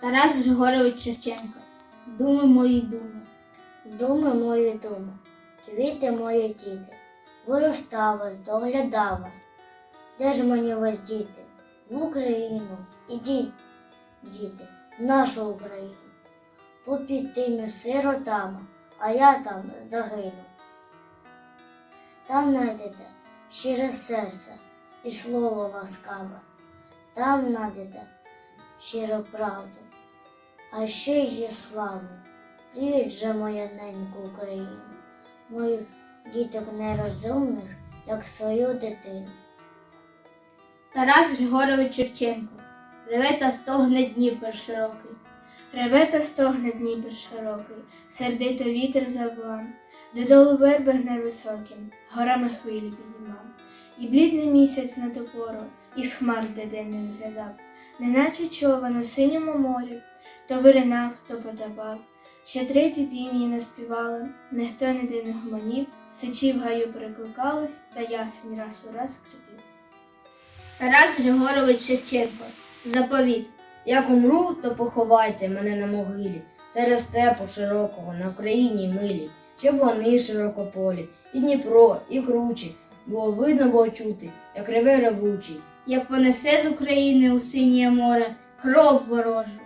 Тарас Григорович Шевченко. Думи мої думи. Думи мої думи, квіти мої діти, виростав вас, доглядав вас. Де ж мені вас діти? В Україну, ідіть, діти, в нашу Україну. Попід тиню сиротами, а я там загину. Там знайдете щире серце і слово ласкаве, там знайдете щиру правду, а ще є славу. Привіт же, моя ненька Україна, моїх діток нерозумних, як свою дитину. Тарас Григорович Шевченко. Реве та стогне Дніпр широкий. Реве та стогне Дніпр широкий, сердито вітер завла, додолу верби гне високим, горами хвилі підіймав. І блідний місяць на топору, із хмар дедень виглядав, неначе човен у синьому морі, то виринав, то потопав. Ще треті півні наспівали, ніхто ніде не гомонів, сичі в гаю перекликались, та ясень раз у раз скрипів. Тарас Григорович Шевченко. Заповіт. Як умру, то поховайте мене на могилі, серед степу широкого, на Україні милі, щоб вони широкополі, і Дніпро, і кручі, було видно було чути, як реве ревучий. Як понесе з України у синє море кров ворожу.